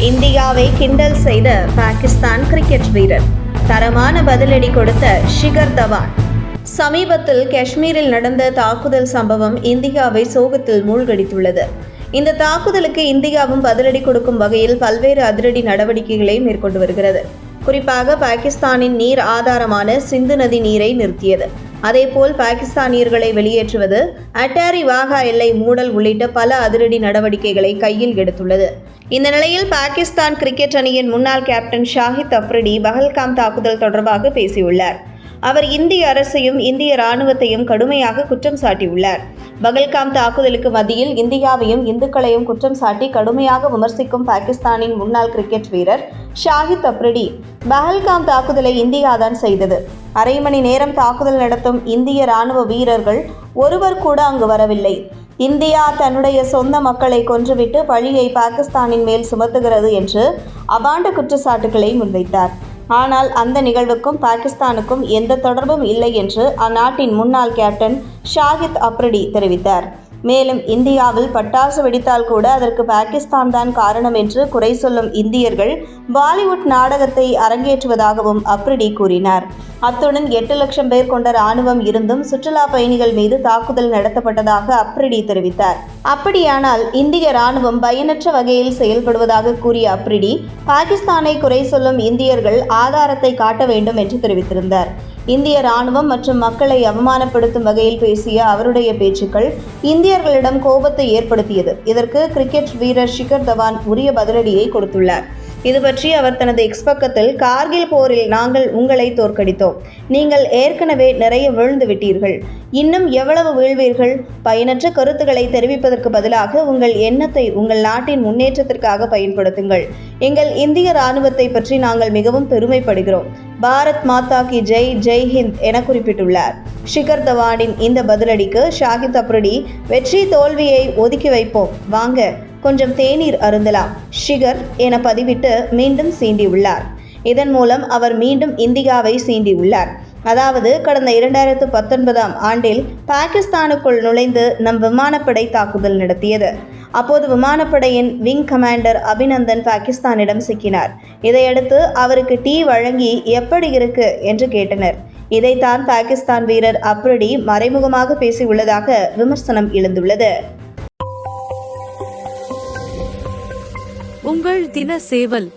இந்தியாவை கிண்டல் செய்த பாகிஸ்தான் கிரிக்கெட் வீரர். தரமான பதிலடி கொடுத்த ஷிகர் தவான். சமீபத்தில் காஷ்மீரில் நடந்த தாக்குதல் சம்பவம் இந்தியாவை சோகத்தில் மூழ்கடித்துள்ளது. இந்த தாக்குதலுக்கு இந்தியாவும் பதிலடி கொடுக்கும் வகையில் பல்வேறு அதிரடி நடவடிக்கைகளை மேற்கொண்டு வருகிறது. குறிப்பாக பாகிஸ்தானின் நீர் ஆதாரமான சிந்து நதி நீரை நிறுத்தியது. அதேபோல் பாகிஸ்தானியர்களை வெளியேற்றுவது அட்டாரி வாகா எல்லை மூடல் உள்ளிட்ட பல அதிரடி நடவடிக்கைகளை கையில் எடுத்துள்ளது. இந்த நிலையில் பாகிஸ்தான் கிரிக்கெட் அணியின் முன்னாள் கேப்டன் ஷாஹித் அப்ரிடி பஹல்காம் தாக்குதல் தொடர்பாக பேசியுள்ளார். அவர் இந்திய அரசையும் இந்திய ராணுவத்தையும் கடுமையாக குற்றம் சாட்டியுள்ளார். பகல்காம் தாக்குதலுக்கு மத்தியில் இந்தியாவையும் இந்துக்களையும் குற்றம் சாட்டி கடுமையாக விமர்சிக்கும் பாகிஸ்தானின் முன்னாள் கிரிக்கெட் வீரர் ஷாஹித் அப்ரிடி பஹல்காம் தாக்குதலை இந்தியாதான் செய்தது. அரை மணி நேரம் தாக்குதல் நடத்தும் இந்திய ராணுவ வீரர்கள் ஒருவர் கூட அங்கு வரவில்லை. இந்தியா தன்னுடைய சொந்த மக்களை கொன்றுவிட்டு பழியை பாகிஸ்தானின் மேல் சுமத்துகிறது என்று அபாண்ட குற்றச்சாட்டுகளை முன்வைத்தார். ஆனால் அந்த நிகழ்வுக்கும் பாகிஸ்தானுக்கும் எந்த தொடர்பும் இல்லை என்று அந்நாட்டின் முன்னாள் கேப்டன் ஷாஹித் அப்ரிடி தெரிவித்தார். மேலும் இந்தியாவில் பட்டாசு வெடித்தால் கூட அதற்கு பாகிஸ்தான் தான் காரணம் என்று குறை சொல்லும் இந்தியர்கள் பாலிவுட் நாடகத்தை அரங்கேற்றுவதாகவும் அப்ரிடி கூறினார். அத்துடன் எட்டு லட்சம் பேர் கொண்ட ராணுவம் இருந்தும் சுற்றுலா பயணிகள் மீது தாக்குதல் நடத்தப்பட்டதாக அப்ரிடி தெரிவித்தார். அப்படியானால் இந்திய ராணுவம் பயனற்ற வகையில் செயல்படுவதாக கூறிய அப்ரிடி பாகிஸ்தானை குறை சொல்லும் இந்தியர்கள் ஆதாரத்தை காட்ட வேண்டும் என்று தெரிவித்திருந்தார். இந்திய ராணுவம் மற்றும் மக்களை அவமானப்படுத்தும் வகையில் பேசிய அவருடைய பேச்சுக்கள் இந்தியர்களிடம் கோபத்தை ஏற்படுத்தியது. இதற்கு கிரிக்கெட் வீரர் ஷிகர் தவான் உரிய பதிலடியை கொடுத்துள்ளார். இது பற்றி அவர் தனது எக்ஸ் பக்கத்தில் கார்கில் போரில் நாங்கள் உங்களை தோற்கடித்தோம். நீங்கள் ஏற்கனவே நிறைய விழுந்து விட்டீர்கள். இன்னும் எவ்வளவு வீழ்வீர்கள்? பயனற்ற கருத்துக்களை தெரிவிப்பதற்கு பதிலாக உங்கள் எண்ணத்தை உங்கள் நாட்டின் முன்னேற்றத்திற்காக பயன்படுத்துங்கள். எங்கள் இந்திய ராணுவத்தை பற்றி நாங்கள் மிகவும் பெருமைப்படுகிறோம். பாரத் மாதா கி ஜெய் ஜெய் ஹிந்த் என குறிப்பிட்டுள்ளார். ஷிகர் தவானின் இந்த பதிலடிக்கு ஷாஹித் அப்ரடி வெற்றி தோல்வியை ஒதுக்கி வைப்போம். வாங்க கொஞ்சம் தேநீர் அருந்தலாம். ஷிகர் என பதிவிட்டு மீண்டும் சீண்டியுள்ளார். இதன் மூலம் அவர் மீண்டும் இந்தியாவை சீண்டியுள்ளார். அதாவது கடந்த இரண்டாயிரத்து பத்தொன்பதாம் ஆண்டில் பாகிஸ்தானுக்குள் நுழைந்து நம் விமானப்படை தாக்குதல் நடத்தியது. அப்போது விமானப்படையின் விங் கமாண்டர் அபிநந்தன் பாகிஸ்தானிடம் சிக்கினார். இதையடுத்து அவருக்கு டீ வழங்கி எப்படி இருக்கு? என்று கேட்டனர். இதைத்தான் பாகிஸ்தான் வீரர் அப்ரடி மறைமுகமாக பேசியுள்ளதாக விமர்சனம் எழுந்துள்ளது. உங்கள் தின சேவல்